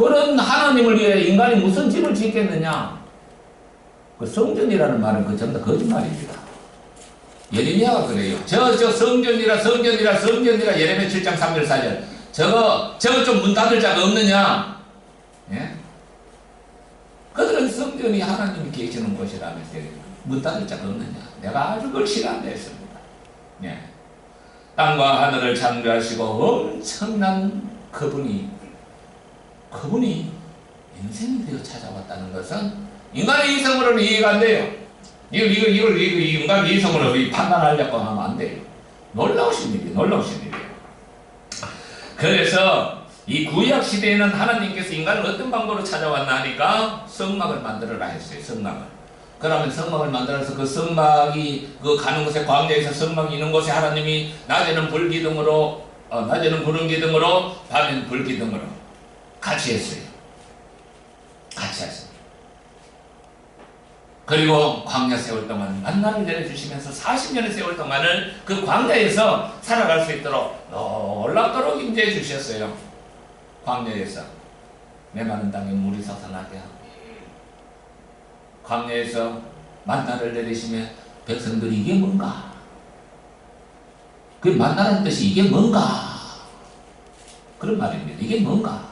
그런 하나님을 위해 인간이 무슨 집을 짓겠느냐? 그 성전이라는 말은 그 전부 다 거짓말입니다. 예레미야가 그래요. 저, 저 성전이라 성전이라 성전이라 예레미야 7장 3절 4절. 저거, 저거 좀 문 닫을 자가 없느냐? 예? 그들은 성전이 하나님이 계시는 곳이라면서 문 닫을 자가 없느냐? 내가 아주 싫어한다 했습니다. 예. 땅과 하늘을 창조하시고 엄청난 그분이 그분이 인생이 되어 찾아왔다는 것은 인간의 이성으로는 이해가 안 돼요. 이걸 이걸 이걸 이걸 인간 이성으로 판단하려고 하면 안 돼요. 놀라우신 일이 놀라우신 일이에요. 그래서 이 구약 시대에는 하나님께서 인간을 어떤 방법으로 찾아왔나 하니까 성막을 만들어라 했어요. 성막을. 그러면 성막을 만들어서 그 성막이 그 가는 곳에 광야에서 성막이 있는 곳에 하나님이 낮에는 불기둥으로 어, 낮에는 구름 기둥으로 밤에는 불 기둥으로 같이 했어요. 같이 했어요. 그리고 광야 세월 동안 만나를 내려주시면서 40년의 세월 동안을 그 광야에서 살아갈 수 있도록 놀랍도록 임재해 주셨어요. 광야에서 메마른 땅에 물이 솟아나게 하고 광야에서 만나를 내리시며 백성들이 이게 뭔가 그 만나라는 뜻이 이게 뭔가 그런 말입니다. 이게 뭔가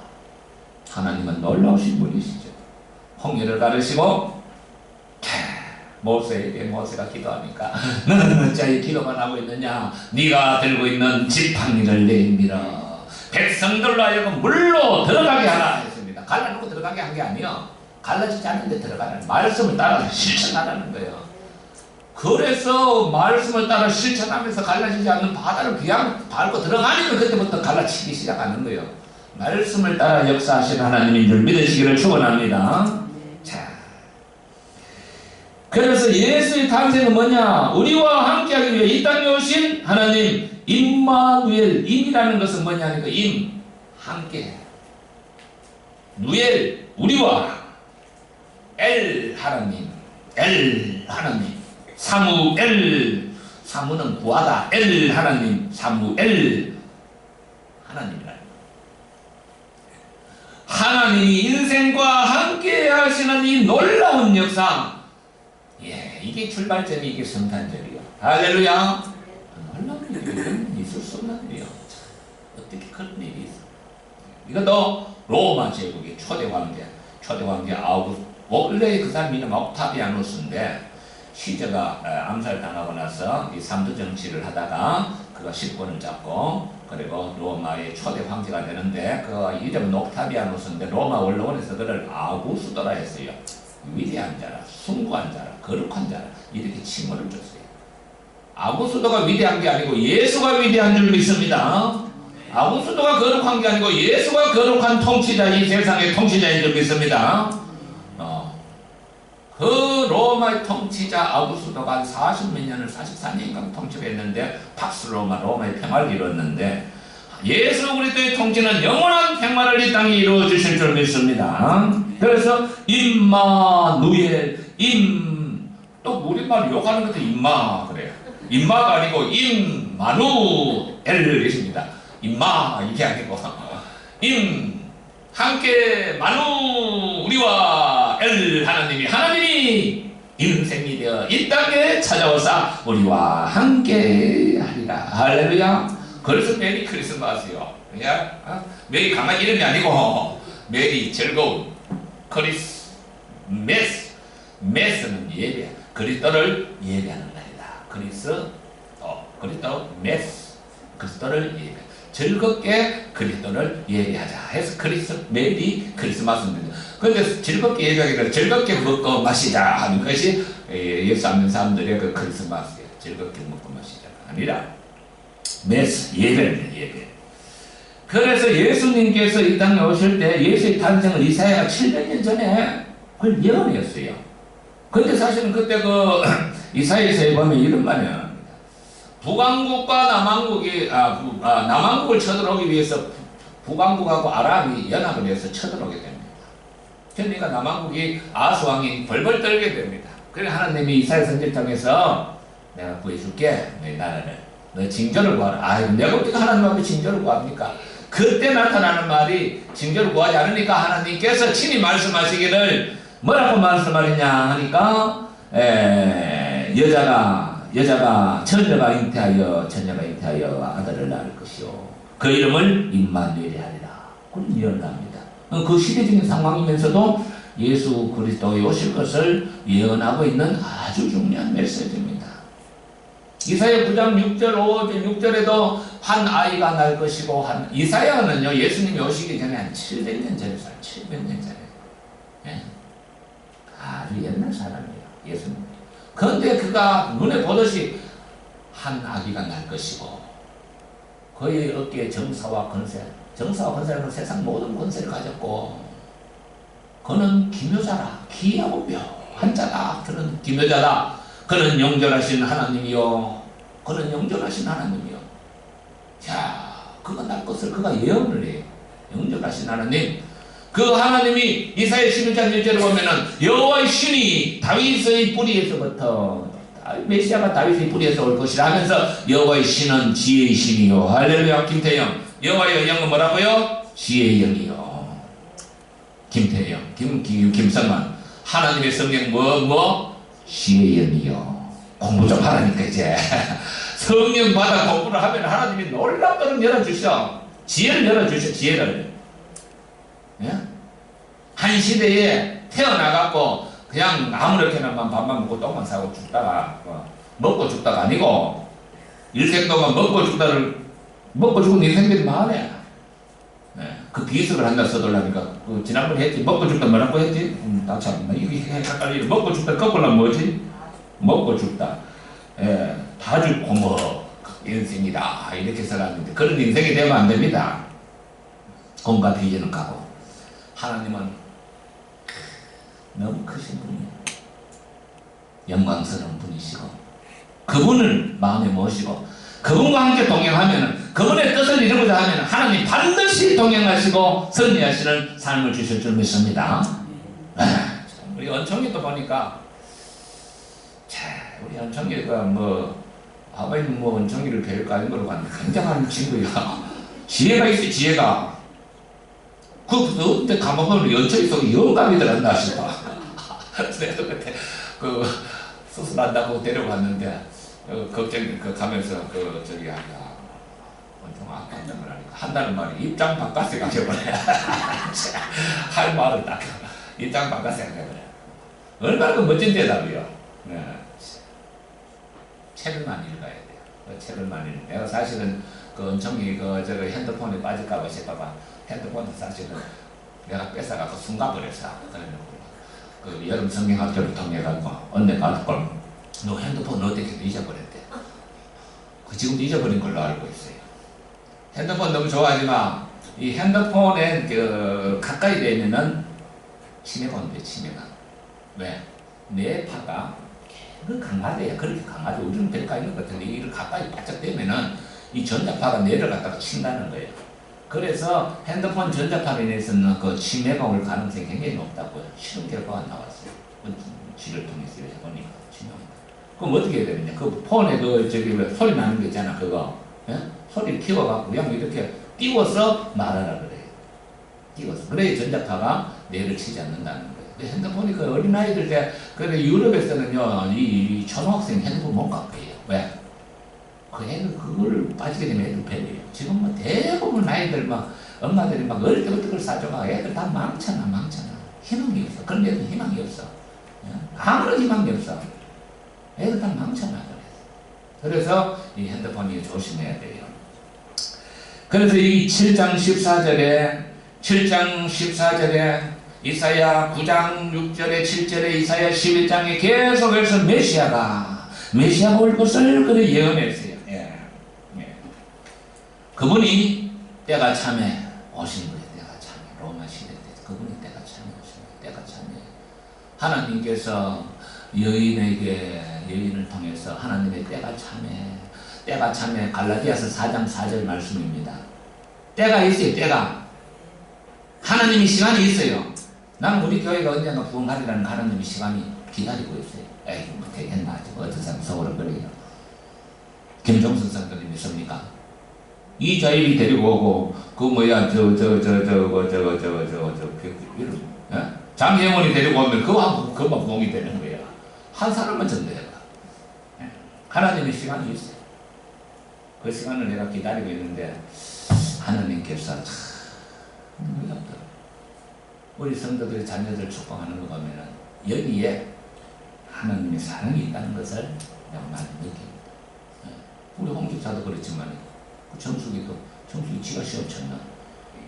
하나님은 놀라우신 분이시죠. 홍해를 가르시고 모세에게 모세가 기도하니까 너는 어찌하여 기도만 하고 있느냐 네가 들고 있는 지팡이를 내밀어 백성들로 하여금 물로 들어가게 하라 했습니다. 갈라놓고 들어가게 한 게 아니요. 갈라지지 않는데 들어가는 말씀을 따라서 실천하라는 거예요. 그래서 말씀을 따라 실천하면서 갈라지지 않는 바다를 그냥 밟고 들어가니까 그때부터 갈라치기 시작하는 거예요. 말씀을 따라 역사하신 하나님인 줄 믿으시기를 축원합니다. 자, 그래서 예수의 탄생은 뭐냐? 우리와 함께하기 위해 이 땅에 오신 하나님 임마누엘 임이라는 것은 뭐냐니까 임 함께. 누엘 우리와. 엘 하나님. 엘 하나님. 사무엘. 사무는 구하다. 엘 하나님. 사무엘. 하나님이라 하나님이 인생과 함께 하시는 이 놀라운 역사 예, 이게 출발점이 이게 성탄절이요. 할렐루야. 놀라운 일이 있을 수 없는 일이요. 어떻게 그런 일이 있어? 이것도 로마 제국의 초대 왕제, 초대 왕제 아우구스. 원래 그 사람 이 름 옥타비아누스인데 시저가 암살당하고 나서 이 삼두 정치를 하다가 그가 실권을 잡고 그리고 로마의 초대 황제가 되는데 그 이름은 옥타비아누스인데 로마 원로원에서 그를 아구스도라 했어요. 위대한 자라, 숭고한 자라, 거룩한 자라 이렇게 칭호를 줬어요. 아구수도가 위대한 게 아니고 예수가 위대한 줄 믿습니다. 아구수도가 거룩한 게 아니고 예수가 거룩한 통치자, 이 세상의 통치자인 줄 믿습니다. 어. 그 로마의 통치자 아구수도가 한 40몇 년을 44년간 통치를 했는데 팍스 로마, 로마의 평화를 이뤘는데 예수 그리스도의 통치는 영원한 평화를 이 땅에 이루어 주실 줄 믿습니다. 그래서 임마누엘 임또 우리말 욕하는 것도 임마 그래요. 임마가 아니고 임마누엘이십니다. 임마 이게 아니고 임 함께 마누 우리와 엘 하나님이 하나님이 인생이 되어 이 땅에 찾아오사 우리와 함께 하리라. 할렐루야. 그래서 메리 크리스마스요. 그냥 어? 메리 가만 이름이 아니고 메리 즐거운 크리스 메스. 메스는 예배 그리스도를 예배하는 날이다. 그리스 어, 그리스도 메스 그리스도를 예배 즐겁게 그리스도를 예배하자 해서 크리스 메리 크리스마스입니다 근데 즐겁게 예배하기를 즐겁게 먹고 마시자 하는 것이 예수 믿는 사람들의 그 크리스마스예요 즐겁게 먹고 마시자가 아니라 메스 예배입니다 예배 그래서 예수님께서 이 땅에 오실 때 예수의 탄생을 이사야가 700년 전에 그걸 예언했어요. 근데 사실은 그때 그 이사야서에 보면 이런 말이 나옵니다. 북왕국과 남왕국이 아, 부, 아, 남왕국을 쳐들어오기 위해서 북왕국하고 아람이 연합을 해서 쳐들어오게 됩니다. 그러니까 남왕국이 아수왕이 벌벌 떨게 됩니다. 그래 하나님이 이사야 선지창에서 내가 구해줄게 내 나라를 너 징조를 구하라. 아 내가 어떻게 하나님 앞에 징조를 구합니까? 그때 나타나는 말이 징조를 구하지 않으니까 하나님께서 친히 말씀하시기를 뭐라고 말씀하느냐 하니까 에, 여자가 여자가 처녀가 잉태하여 처녀가 잉태하여 아들을 낳을 것이요 그 이름을 임마누엘이 하리라 그런 예언을 합니다. 그 시대적인 상황이면서도 예수 그리스도의 오실 것을 예언하고 있는 아주 중요한 메시지입니다. 이사야 9장 6절, 5절, 6절에도 한 아이가 날 것이고 한 이사야는요 예수님이 오시기 전에 한 700년 전에 살 700년 전에 예. 아주 옛날 사람이에요 예수님. 그런데 그가 눈에 보듯이 한 아기가 날 것이고 그의 어깨에 정사와 권세 정사와 권세는 세상 모든 권세를 가졌고 그는 기묘자라 기하고 묘 한 자다 그는 기묘자다. 그는 영존하신 하나님이요. 그는 영존하신 하나님이요. 자 그가 날 것을 그가 예언을 해요 영존하신 하나님 그 하나님이 이사야 11장 1절에 보면은 여호와의 신이 다윗의 뿌리에서부터 메시아가 다윗의 뿌리에서 올 것이라 하면서 여호와의 신은 지혜의 신이요. 할렐루야 김태영 여호와의 영은 뭐라고요? 지혜의 영이요. 김태영 김, 김, 김성만. 하나님의 성령 뭐 뭐? 지혜의 영이요. 공부 좀 하라니까 이제. 성령 받아 공부를 하면 하나님이 놀랍도록 열어주셔 지혜를 열어주셔 지혜를 예? 한 시대에 태어나갖고 그냥 아무렇게나만 밥만 먹고 똥만 싸고 죽다가 어, 먹고 죽다가 아니고 일생 동안 먹고 죽다를 먹고 죽은 인생들이 많네. 네. 그 비석을 한다 써달라니까 그 지난번에 했지 먹고 죽다 뭐라고 했지? 음, 나참 이게 헷갈리 먹고 죽다 거꾸로 뭐지? 먹고 죽다. 예, 다 죽고 뭐 인생이다 이렇게 살았는데 그런 인생이 되면 안 됩니다. 공과 비전은 가고 하나님은 너무 크신 분이에요. 영광스러운 분이시고 그분을 마음에 모시고 그분과 함께 동행하면 그분의 뜻을 이루고자 하면 하나님 반드시 동행하시고 승리하시는 삶을 주실 줄 믿습니다. 아, 우리 은총이 또 보니까 자, 우리 은총이가 뭐 아버님 뭐 은총이를 배울까 하는 걸로 봤는데 굉장한 친구야. 지혜가 있어 지혜가. 그 그때 가만보면 연철이 속에 영감이 들었나 싶어. 내가 그때 그 수술한다고 데려갔는데 어, 걱정 그 가면서 그 저기 아까 엄청 말 아니까 한다는 말이 입장 바깥에 가셔버려. 할 말을 딱 입장 바깥에 가셔버려. 얼마나 그 멋진 대답이요. 네. 책을 많이 읽어야 돼요. 그 책을 많이 읽. 내가 사실은 그 엄청히 그 저거 핸드폰에 빠질까봐 싶어봐. 핸드폰도 사실은 내가 뺏어가고 숨가버렸어. 그 여름 성경학교를 통해가지고 언니가 그걸 너 핸드폰 어떻게 잊어버렸대. 그 지금도 잊어버린 걸로 알고 있어요. 핸드폰 너무 좋아하지 마. 이 핸드폰에 그 가까이 되면은 치매가 온대 치매가. 왜? 뇌파가 그 강하대요. 그렇게 강하죠. 우리는 별거 있는 것 같은데 이를 가까이 바짝 되면은 이 전자파가 뇌를 갖다가 친다는 거예요. 그래서 핸드폰 전자파에 대해서는 그 치매가 올 가능성이 굉장히 높다고요. 실험 결과가 나왔어요. 그 지를 통해서 이렇게 보니까 치매. 그럼 어떻게 해야 되느냐? 그 폰에 그 저기 왜 소리 나는 거 있잖아. 그거 예? 소리를 키워갖고 그냥 이렇게 띄워서 말하라 그래요. 띄워서 그래야 전자파가 뇌를 치지 않는다는 거예요. 근데 핸드폰이 그 어린아이들 때, 그런데 유럽에서는요, 이, 이 초등학생 핸드폰 못 갖고 해요. 왜? 그 애들 그걸 빠지게 되면 애들 배려요. 지금 뭐 대부분 아이들 막 엄마들이 막 어릴 때부터 그걸 사줘가 애들 다 망쳐놔 망쳐놔 희망이 없어. 그런 애들 희망이 없어. 예? 아무런 희망이 없어. 애들 다 망쳐놔 그래. 그래서 이 핸드폰이 조심해야 돼요. 그래서 이 7장 14절에 7장 14절에 이사야 9장 6절에 7절에 이사야 11장에 계속해서 메시아가 메시아가 올 것을 그래 예언했어요. 그분이 때가 참에 오신 거예요. 때가 참에 로마 시대 때 그분이 때가 참에 오신 거예요. 때가 참에 하나님께서 여인에게 여인을 통해서 하나님의 때가 참에 때가 참에 갈라디아서 4장 4절 말씀입니다. 때가 있어요. 때가 하나님이 시간이 있어요. 나는 우리 교회가 언젠가 구원하리라는 하나님의 시간이 기다리고 있어요. 에이, 뭐 되겠나. 어떤 사람 서울은 그래요. 김종선 선생님 믿습니까? 이 자일이 데리고 오고 그 뭐야 저 저 저 저거 저거 저거 저거 저 예? 장혜원이 데리고 오면 그거 그만 공이 되는 거야. 한 사람만 전도해봐. 예. 하나님의 시간이 있어요. 그 시간을 내가 기다리고 있는데 하나님께서 참 놀랍더라. 우리 성도들의 자녀들 축복하는 거 보면은 여기에 하나님의 사랑이 있다는 것을 많이 느낍니다. 예. 우리 홍집사도 그렇지만 그 정수기도 정수기 지가 시험 쳤나?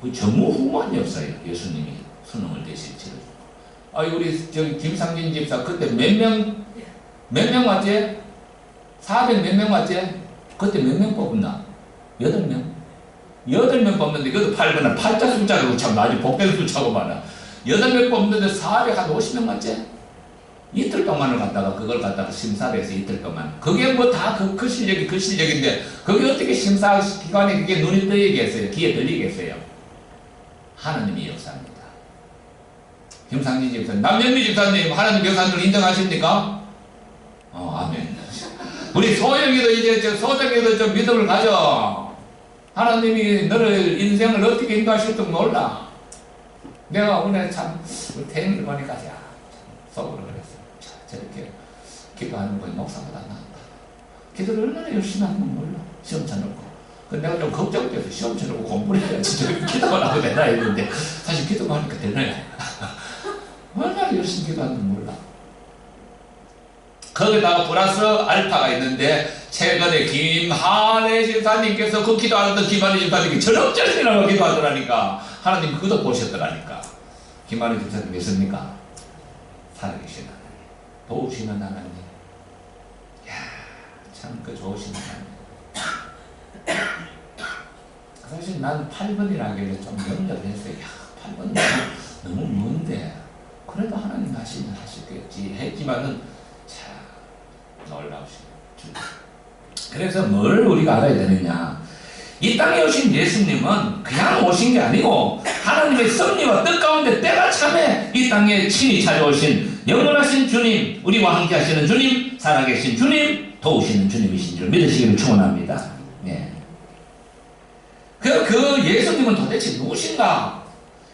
그 전무후무한 역사예요. 예수님이 수능을 대신 치러주고. 아 우리 저기 김상진 집사 그때 몇 명 몇 명 왔지? 400 몇 명 왔지? 그때 몇 명 뽑았나? 8명? 8명 뽑는데 그것도 8번은 팔자 숫자로 참 아주 복된 숫자고 많아. 8명 뽑는데 450명 맞지? 이틀 동안을 갖다가 그걸 갖다가 심사를 해서 이틀 동안. 그게 뭐 다그 그 실력이 그 실력인데 그게 어떻게 심사 기관에 그게 눈이 뜨이겠어요? 귀에 들리겠어요? 하나님이 역사입니다. 김상진 집사님 남현미 집사님 하나님 역사를 인정하십니까? 어 아멘. 우리 소영이도 이제 저 소정이도 좀 믿음을 가져. 하나님이 너를 인생을 어떻게 인도하실지 몰라. 내가 오늘 참 태영이를 보니까 야 속으로 자, 저렇게 기도하는 거이 목사보다 낫다. 기도를 얼마나 열심히 하는 건 몰라. 시험 쳐놓고. 그 내가 좀 걱정돼서 시험 쳐놓고 공부를 해야지. 기도만 하고 되나 했는데, 사실 기도만 하니까 되나요? 얼마나 열심히 기도하는 건 몰라. 거기다가 플러스 알파가 있는데, 최근에 김한혜 집사님께서 그 기도하던 김한혜 집사님이 저럭저럭이라고 기도하더라니까. 하나님 그것도 보셨더라니까. 김한혜 집사님 믿습니까? 살아계신 하나 님. 도우시는 하나님. 야, 참그 좋으신 하나님. 사실 난 8번이라길래 좀 염려를 했어요. 야, 8번 너무, 너무 먼데. 그래도 하나님 하시면 하시겠지 했지만은 참 놀라우신 주. 그래서 뭘 우리가 알아야 되느냐. 이 땅에 오신 예수님은 그냥 오신 게 아니고 하나님의 섭리와 뜻 가운데 때가 참에 이 땅에 친히 찾아오신 영원하신 주님, 우리와 함께 하시는 주님, 살아계신 주님, 도우시는 주님이신 줄 믿으시기를 축원합니다. 예. 그, 그 예수님은 도대체 누구신가?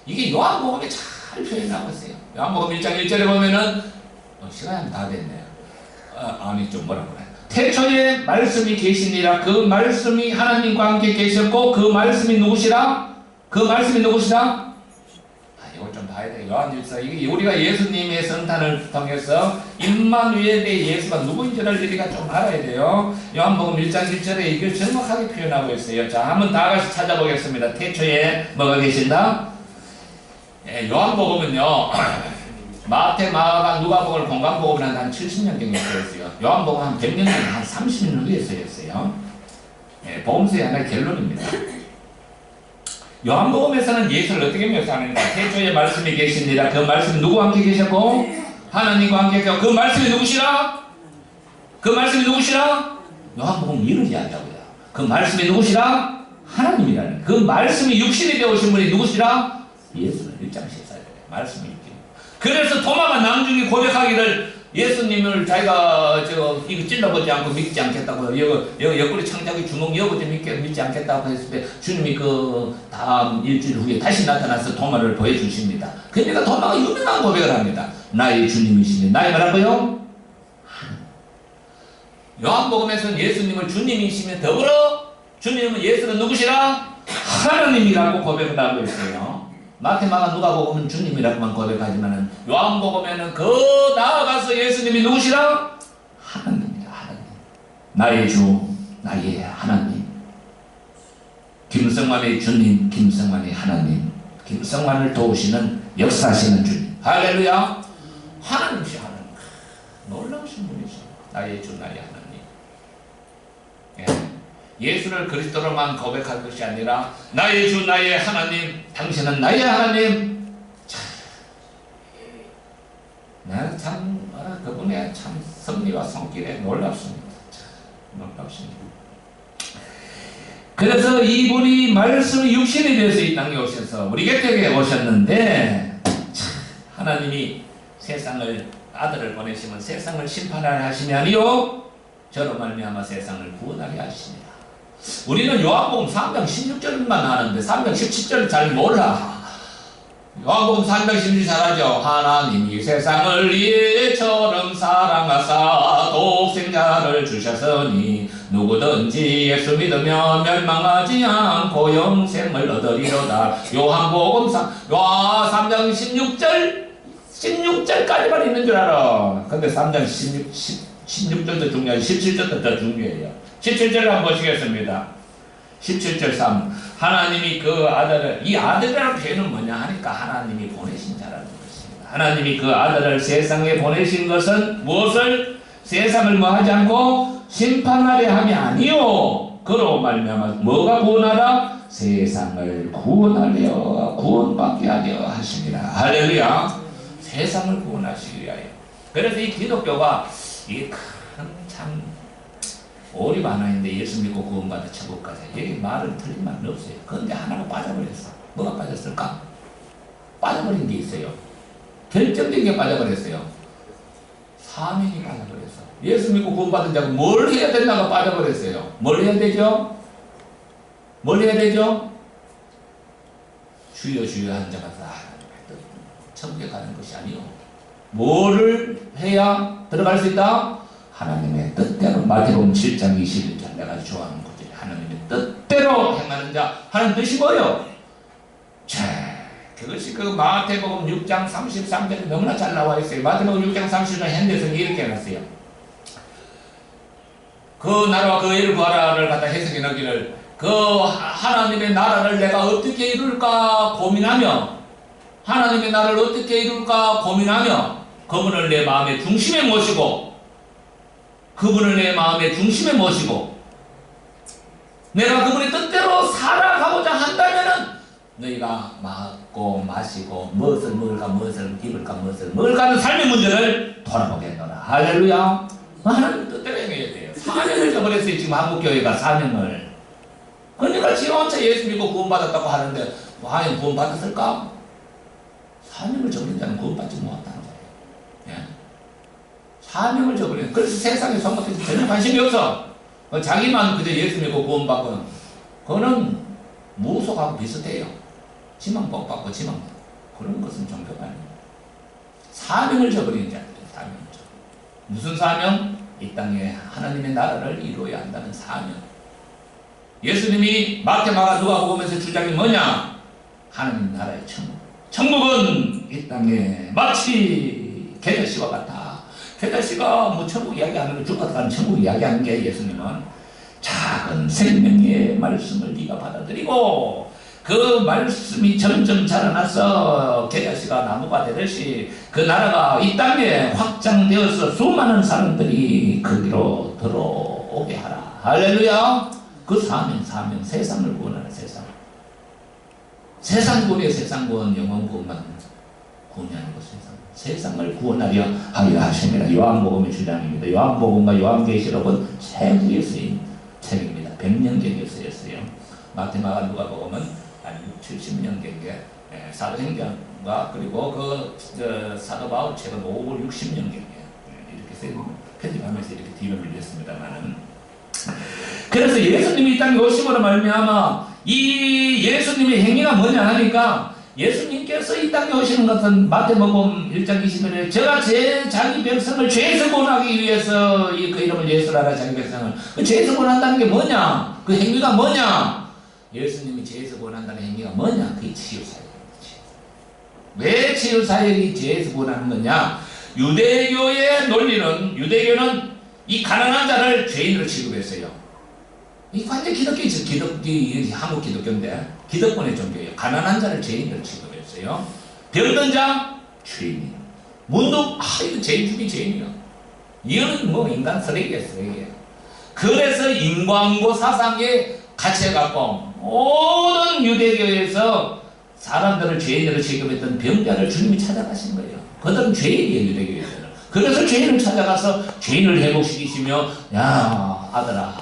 이게 요한복음에 잘 표현하고 있어요. 요한복음 1장 1절에 보면은 어, 시간이 다 됐네요. 아, 아니 좀 뭐라 그래. 태초에 말씀이 계시니라 그 말씀이 하나님과 함께 계셨고 그 말씀이 누구시라? 그 말씀이 누구시라? 봐야 돼. 요한일서 이게 우리가 예수님의 성탄을 통해서 임마누엘의 예수가 누구인지를 우리가 좀 알아야 돼요. 요한복음 1장 1절에 이걸 정확하게 표현하고 있어요. 자, 한번 다 같이 찾아보겠습니다. 태초에 뭐가 계신다? 예, 요한복음은요. 마태, 마가, 누가복음을 공간복음을 한 70년경에 쓰였어요. 요한복음 한 100년 전에 한 30년 후에 쓰였어요. 예, 복음서의 하나의 결론입니다. 요한복음에서는 예수를 어떻게 묘사하는가? 태초에 말씀이 계십니다. 그 말씀이 누구와 함께 계셨고 하나님과 함께 계셨고 그 말씀이 누구시라? 그 말씀이 누구시라? 요한복음 이를 이야기하고요. 그 말씀이 누구시라? 하나님이라는 그 말씀이 육신이 되오신 분이 누구시라? 예수는 1장 14절에 말씀이 육신. 그래서 도마가 남중에 고백하기를 예수님을 자기가 저 이거 찔러보지 않고 믿지 않겠다고 여기 여기 옆구리 창자기 주먹 여보지 믿게 믿지 않겠다고 했을 때 주님이 그 다음 일주일 후에 다시 나타나서 도마를 보여주십니다. 그러니까 도마가 유명한 고백을 합니다. 나의 주님이시니 나의 뭐라고요? 요한복음에서는 예수님을 주님이시며 더불어 주님은 예수는 누구시라? 하나님이라고 고백을 하고 있어요. 마테마가 누가복음은 주님이라고만 고백하지만은 요한복음에는 그 나아가서 예수님이 누구시라? 하나님이다 하나님. 나의 주, 나의 하나님. 김성만의 주님, 김성만의 하나님. 김성만을 도우시는 역사하시는 주님. 할렐루야. 하나님이시 하나님. 놀라우신 분이죠. 나의 주, 나의 하나님. 예. 예수를 그리스도로만 고백할 것이 아니라 나의 주 나의 하나님 당신은 나의 하나님. 참, 나는 참 아, 그분의 참 섭리와 성길에 놀랍습니다. 참, 놀랍습니다. 그래서 이분이 말씀이 육신이 되어서 이 땅에 오셔서 우리 곁에 오셨는데 참, 하나님이 세상을 아들을 보내시면 세상을 아니요 저로 말미암아 세상을 구원하게 하십니다. 우리는 요한복음 3장 16절만 아는데 3장 17절 잘 몰라. 요한복음 3장 16절 잘하죠. 하나님이 세상을 이처럼 사랑하사 독생자를 주셨으니 누구든지 예수 믿으면 멸망하지 않고 영생을 얻으리로다. 요한복음 3, 와 3장 16절 16절까지만 있는 줄 알아. 근데 3장 16, 16절도 중요하고 17절도 더 중요해요. 17절 한번 보시겠습니다. 17절 3. 하나님이 그 아들을, 이 아들이라는 표현은 뭐냐 하니까 하나님이 보내신 자라는 것입니다. 하나님이 그 아들을 세상에 보내신 것은 무엇을? 세상을 뭐 하지 않고 심판하려 함이 아니요. 그로 말미암아 뭐가 구원하라? 세상을 구원하려 구원받게 하려 하십니다. 할렐루야. 세상을 구원하시기 위하여. 그래서 이 기독교가 이게 큰참 오리 있는데 예수 믿고 구원받아 천국 가자. 여기 말은 틀린 말은 없어요. 그런데 하나가 빠져버렸어. 뭐가 빠졌을까? 빠져버린 게 있어요. 결정적인 게 빠져버렸어요. 사명이 빠져버렸어. 예수 믿고 구원받은 자가 뭘 해야 된다가 빠져버렸어요. 뭘 해야 되죠? 뭘 해야 되죠? 주여 주여 한 자가 다 천국에 가는 것이 아니요. 뭐를 해야 들어갈 수 있다? 하나님의 뜻대로 마태복음 7장 21절 내가 좋아하는 구절 하나님의 뜻대로 행하는 자 하는 뜻이 뭐요? 자 그것이 그 마태복음 6장 33절에 너무나 잘 나와 있어요. 마태복음 6장 33절 현대성이 이렇게 해놨어요. 그 나라와 그 애를 구하라를 갖다 해석해 놓기를 그 하나님의 나라를 내가 어떻게 이룰까 고민하며 하나님의 나라를 어떻게 이룰까 고민하며 그분을 내 마음의 중심에 모시고 그분을 내 마음의 중심에 모시고 내가 그분의 뜻대로 살아가고자 한다면은 너희가 먹고 마시고 무엇을 먹을까 무엇을 입을까 무엇을 먹을까 하는 삶의 문제를 돌아보겠노라. 할렐루야. 하나님 뜻대로 행해야 돼요. 사명을 저버렸어요. 지금 한국교회가 사명을. 그러니까 혼자 예수 믿고 구원받았다고 하는데 과연 구원받았을까? 사명을 저버린 자는 구원받지 거예요 예. 사명을 저버리는 그래서 세상에 성공해서 전혀 관심이 없어. 어, 자기만 그저 예수 믿고 구원받고는 그거는 무속하고 비슷해요. 지만 복 받고 지만 그런 것은 종교가 아니에요 사명을 저버리는 자들 사명을 저버려 무슨 사명? 이 땅에 하나님의 나라를 이루어야 한다는 사명. 예수님이 마태마가 누가복음에서 주장이 뭐냐? 하나님 나라의 천국. 천국은 이 땅에 마치 계절시와 같다 페다시가 뭐 천국 이야기하는 가는 천국 이야기하는 게 예수님은 작은 생명의 말씀을 네가 받아들이고 그 말씀이 점점 자라나서 게다시가 나무가 되듯이 그 나라가 이 땅에 확장되어서 수많은 사람들이 거기로 들어오게 하라. 할렐루야. 그 사명 사명 세상을 구원하는 세상. 세상 구원이에요 세상 구원 영원 구원만 구원하는 것 세상 세상을 구원하려 하려 하십니다. 요한복음의 주장입니다. 요한복음과 요한계시록은 세후에 쓰인 책입니다. 100년경에 쓰였어요. 마테마가 누가 복음은 한 6, 70년경에 예, 사도행전과 그리고 그 저, 사도 바울 책은 5, 60년경에 예, 이렇게 쓰인 편집하면서 이렇게 뒤로 밀렸습니다만은 그래서 예수님이 이 땅에 오심으로 말미암아 이 예수님의 행위가 뭐냐 하니까 예수님께서 이 땅에 오시는 것은 마태복음 1장 20절에 제가 제 자기 백성을 죄에서 구원하기 위해서 이 그 이름을 예수라라 자기 백성을. 그 죄에서 구원한다는 게 뭐냐? 그 행위가 뭐냐? 예수님이 죄에서 구원한다는 행위가 뭐냐? 그게 치유사역입니다 왜 치유사역이 죄에서 구원하는 거냐? 유대교의 논리는 유대교는 이 가난한 자를 죄인으로 취급했어요. 이 완전 기독교이죠. 기독교 한국 기독교인데 기득권의 종교예요. 가난한 자를 죄인으로 취급했어요. 병든 자 죄인. 문득 아 이거 죄인 중에 죄인이요. 이거는 뭐 인간 쓰레기야 쓰레기. 그래서 인광고 사상에 갇혀갖고 모든 유대교에서 사람들을 죄인으로 취급했던 병자를 주님이 찾아가신 거예요. 그들은 죄인이에요 유대교에서는. 그래서 죄인을 찾아가서 죄인을 회복시키시며 야 아들아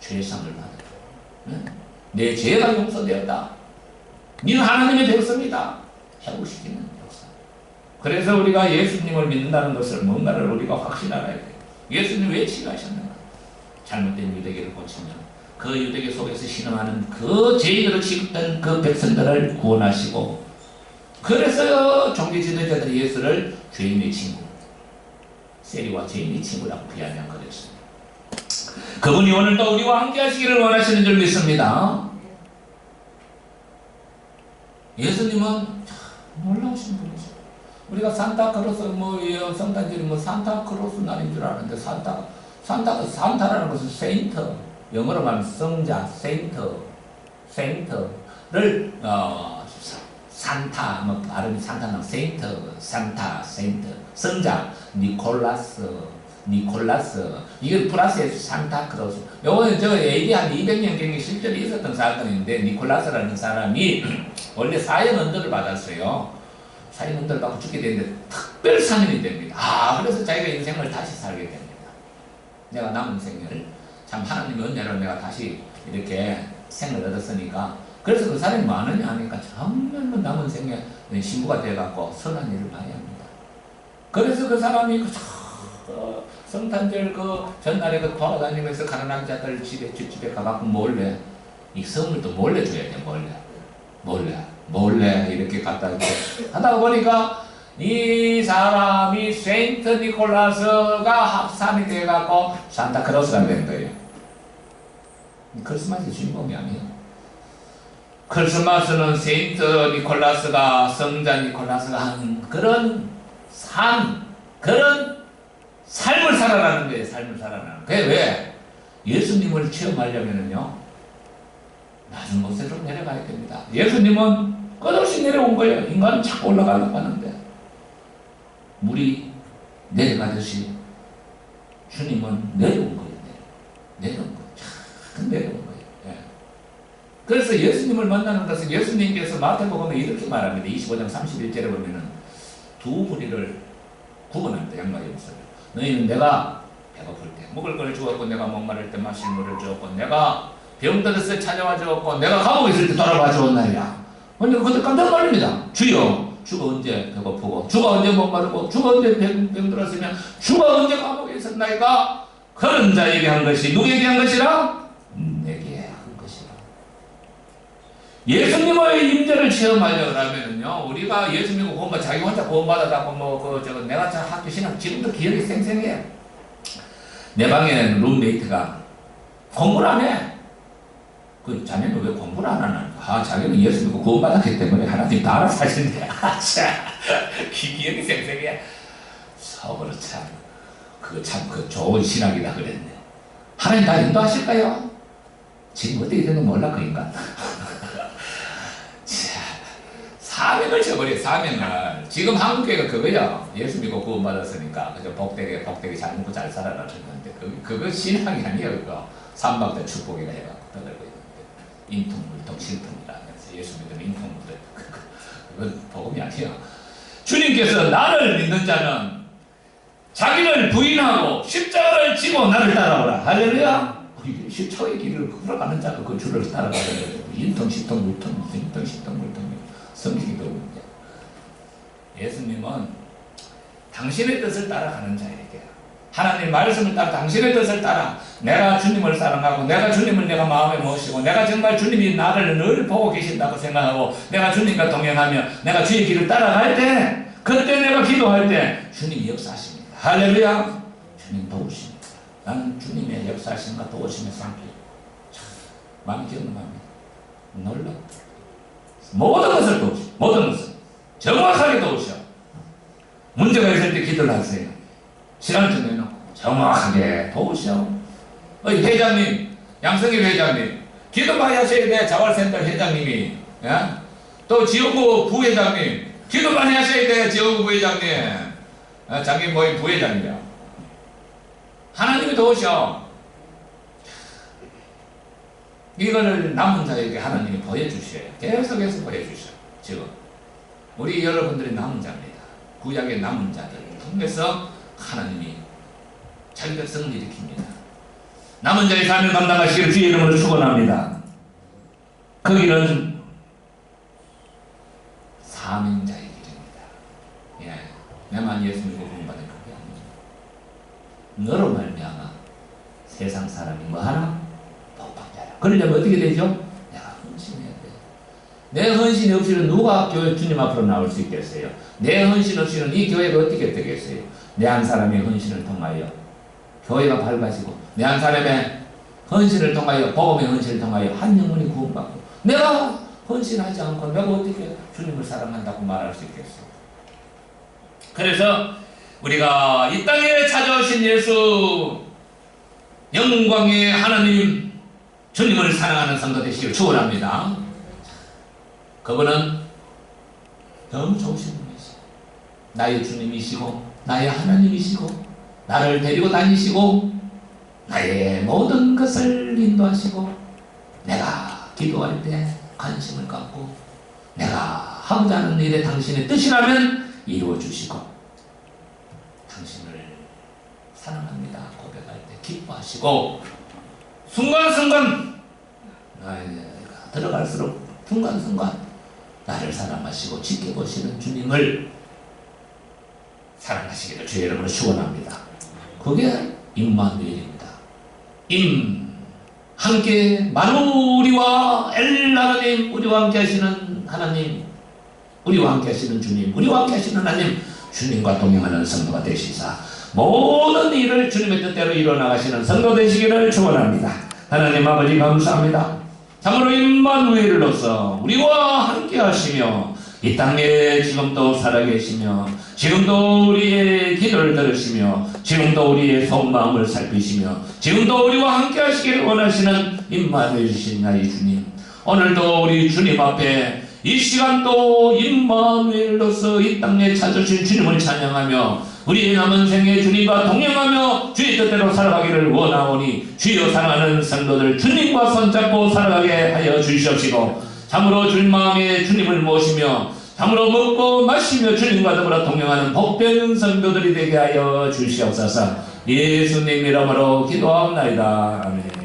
죄상을 받으라. 내 죄가 용서되었다. 니는 하나님의 백성이다. 회복시키는 역사. 그래서 우리가 예수님을 믿는다는 것을 뭔가를 우리가 확신하야 돼요. 예수님 왜 치유하셨는가? 잘못된 유대교를 고치면 그 유대교 속에서 신음하는 그 죄인으로 취급된 그 백성들을 구원하시고 그래서 종교 지도자들이 예수를 죄인의 친구 세리와 죄인의 친구라고 비아냥 그랬습니다. 그분이 오늘도 우리와 함께 하시기를 원하시는 줄 믿습니다. 예수님은 참 놀라우신 분이죠. 우리가 산타크로스 뭐이 성탄절이 뭐 산타크로스 날인 줄 아는데 산타 산타 산타라는 것은 세인트 영어로 말하면 성자 세인트 세인트를 어 산타 뭐 발음이 산타는 세인트 산타 세인트 성자 니콜라스 니콜라스 이게 플러스에서 산타 크로스 요거는 저 AD 한 200년 경에 실제로 있었던 사건인데 니콜라스라는 사람이 원래 사형 언도를 받았어요. 사형 언도를 받고 죽게 되는데 특별 사면이 됩니다. 아 그래서 자기가 인생을 다시 살게 됩니다. 내가 남은 생을 참 하나님의 은혜로 내가 다시 이렇게 생을 얻었으니까. 그래서 그 사람이 뭐 하느냐 하니까 정말로 남은 생에 신부가 돼갖고 선한 일을 많이 합니다. 그래서 그 사람이 그 저, 성탄절 그 전날에 그 돌아다니면서 가난한 자들 집에 집집에 가갖고 몰래 이 선물도 몰래 줘야 돼 몰래 몰래 몰래 이렇게 갖다 이렇게 하다 보니까 이 사람이 세인트 니콜라스가 합산이 돼갖고 산타크로스가 된 거예요. 크리스마스 주인공이 아니에요. 크리스마스는 세인트 니콜라스가 성자 니콜라스가 한 그런 삶 그런 삶을 살아가는 거예요. 삶을 살아가는. 그게 왜? 예수님을 체험하려면은요. 낮은 곳으로 내려가야 됩니다. 예수님은 끝없이 내려온 거예요. 인간은 자꾸 올라가려고 하는데. 물이 내려가듯이 주님은 내려온 거예요. 내려온 거예요. 참 내려온 거예요. 예. 그래서 예수님을 만나는 것은 예수님께서 마태복음에 이렇게 말합니다. 25장 31절에 보면은 두 무리를 구분합니다. 양말의 목소리. 너희는 내가 배고플 때 먹을 걸 주었고 내가 목마를 때 마실 물을 주었고 내가 병들었을 때 찾아와 주었고 내가 감옥에 있을 때 돌아봐 주었나이다. 근데 그때 깜짝 놀랍니다. 주여 주가 언제 배고프고 주가 언제 목마르고 주가 언제 병, 병들었으면 주가 언제 감옥에 있었나이까 그런 자에게 한 것이 누구에게 한 것이라? 내게 한 것이라. 예수님의 임재를 체험하려고 하면은요, 우리가 예수 믿고 구원받, 자기 혼자 구원받아갖고 뭐, 그, 저거, 내가 저 학교 신학 지금도 기억이 생생해. 내 방에 룸메이트가 공부를 안 해. 그 자네는 왜 공부를 안 하나? 아, 자기는 예수 믿고 구원받았기 때문에 하나님 다 알아서 하시는데. 아, 참. 기- 기억이 생생해. 서로 참. 그거 참, 그 좋은 신학이다 그랬네. 하나님 다 인도하실까요? 지금 어떻게 되는 몰라, 그 인간. 자, 사명을 쳐버려, 사명을. 지금 한국교회가 그거야. 예수 믿고 구원 받았으니까. 그저 복되게, 복되게 잘 먹고 잘 살아라. 그러는데, 그, 그거 신앙이 아니야, 그거. 삼박대 축복이라 해갖고 떠들고 있는데. 인통물통 실통이라. 그래서 예수 믿으면 인통물들. 그건 복음이 아니야. 주님께서 나를 믿는 자는 자기를 부인하고 십자가를 지고 나를 따라오라. 할렐루야. 십자가의 길을 걸어가는 자가 그 줄을 따라가는 거예요. 인통, 십통, 물통, 인통, 십통, 물통. 성경이도 있는데. 예수님은 당신의 뜻을 따라가는 자에게 하나님 말씀을 따라 당신의 뜻을 따라 내가 주님을 사랑하고 내가 주님을 내가 마음에 모시고 내가 정말 주님이 나를 늘 보고 계신다고 생각하고 내가 주님과 동행하며 내가 주의 길을 따라갈 때 그때 내가 기도할 때 주님이 역사하십니다. 할렐루야. 주님 도우십니다. 나는 주님의 역사하심과 도우심의 상태 참 많이 경험합니다. 놀라. 모든 것을 도우시. 모든 것을 정확하게 도우셔. 문제가 있을 때 기도를 하세요. 시간 정해놓고 정확하게 도우셔. 어, 회장님, 양성희 회장님, 기도 많이 하셔야 돼. 자활센터 회장님이. 예? 또 지역구 부회장님, 기도 많이 하셔야 돼. 지역구 부회장님. 아, 자기 모임 부회장이야. 하나님이 도우셔. 이거를 남은 자에게 하나님이 보여주셔요. 계속해서 보여주셔. 지금. 우리 여러분들이 남은 자입니다. 구약의 남은 자들 통해서 하나님이 자기 백성을 일으킵니다. 남은 자의 삶을 감당하시길 주의 이름으로 축원합니다. 그 길은 사명자의 길입니다. 예, 내만 예수 믿고 구원받은 그게 아닙니다. 너로 말미암아 세상 사람이 뭐하나? 복방자라. 그러려면 어떻게 되죠? 내가 헌신해야 돼. 내 헌신이 없이는 누가 교회 주님 앞으로 나올 수 있겠어요? 내 헌신 없이는 이 교회가 어떻게 되겠어요? 내 한 사람의 헌신을 통하여 교회가 밝아지고 내 한 사람의 헌신을 통하여 복음의 헌신을 통하여 한 영혼이 구원받고 내가 헌신하지 않고 내가 어떻게 주님을 사랑한다고 말할 수 있겠어요? 그래서 우리가 이 땅에 찾아오신 예수 영광의 하나님 주님을 사랑하는 성도 되시길 축원합니다. 그분은 너무 좋으신 분이시. 나의 주님이시고 나의 하나님이시고 나를 데리고 다니시고 나의 모든 것을 인도하시고 내가 기도할 때 관심을 갖고 내가 하고자 하는 일에 당신의 뜻이라면 이루어 주시고 당신을 사랑합니다 고백할 때 기뻐하시고 순간순간 들어갈수록 순간순간 나를 사랑하시고 지켜보시는 주님을 사랑하시기를 주의 이름으로 축원합니다. 그게 임마누엘입니다. 임 함께 마누리와 엘 하나님 우리와 함께 하시는 하나님 우리와 함께 하시는 주님 우리와 함께 하시는 하나님 주님과 동행하는 성도가 되시사 모든 일을 주님의 뜻대로 이뤄나가시는 성도 되시기를 축원합니다. 하나님 아버지 감사합니다. 참으로 임마누엘로서 우리와 함께 하시며 이 땅에 지금도 살아계시며 지금도 우리의 기도를 들으시며 지금도 우리의 속마음을 살피시며 지금도 우리와 함께 하시기를 원하시는 임마누엘이신 나의 주님 오늘도 우리 주님 앞에 이 시간도 임마누엘로서 이 땅에 찾으신 주님을 찬양하며 우리의 남은 생에 주님과 동행하며 주의 뜻대로 살아가기를 원하오니 주여 사랑하는 성도들 주님과 손잡고 살아가게 하여 주시옵시고 참으로 주님 마음에 주님을 모시며 참으로 먹고 마시며 주님과 더불어 동행하는 복된 성도들이 되게 하여 주시옵소서. 예수님 이름으로 기도하옵나이다. 아멘